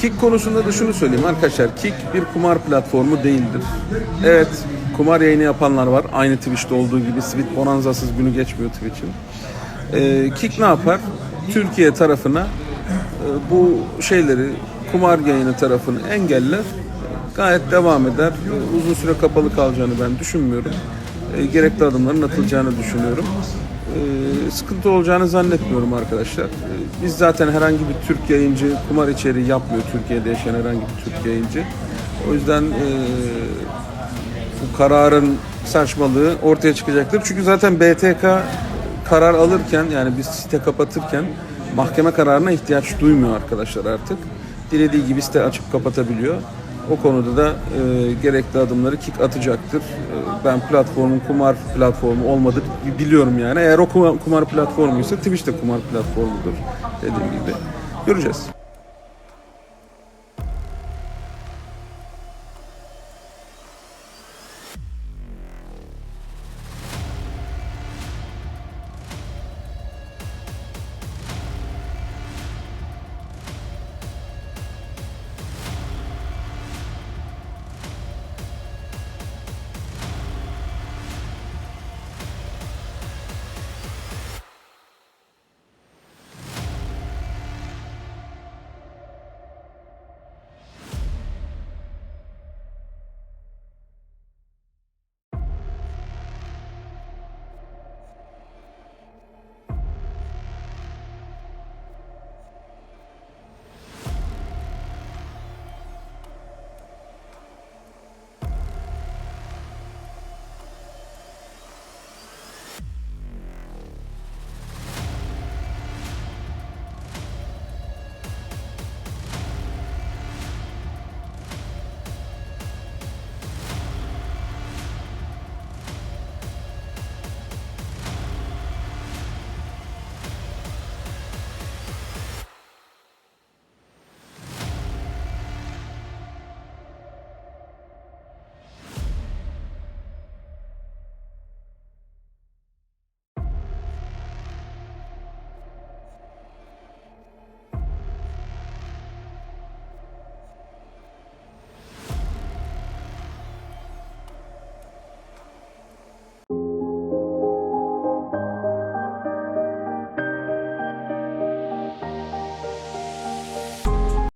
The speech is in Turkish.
Kick konusunda da şunu söyleyeyim arkadaşlar. Kick bir kumar platformu değildir. Evet kumar yayını yapanlar var. Aynı Twitch'te olduğu gibi Sweet Bonanza'sız günü geçmiyor Twitch'in. Ee, Kick ne yapar? Türkiye tarafına e, bu şeyleri kumar yayını tarafını engeller. Gayet devam eder. Uzun süre kapalı kalacağını ben düşünmüyorum. E, gerekli adımların atılacağını düşünüyorum. E, sıkıntı olacağını zannetmiyorum arkadaşlar. E, biz zaten herhangi bir Türk yayıncı kumar içeriği yapmıyor Türkiye'de yaşayan herhangi bir Türk yayıncı. O yüzden e, bu kararın saçmalığı ortaya çıkacaktır. Çünkü zaten BTK karar alırken yani biz site kapatırken mahkeme kararına ihtiyaç duymuyor arkadaşlar artık. Dilediği gibi site açıp kapatabiliyor. O konuda da e, gerekli adımları KIK atacaktır. E, ben platformun kumar platformu olmadı biliyorum yani. Eğer o kumar, kumar platformuysa Twitch de kumar platformudur dediğim gibi. Göreceğiz.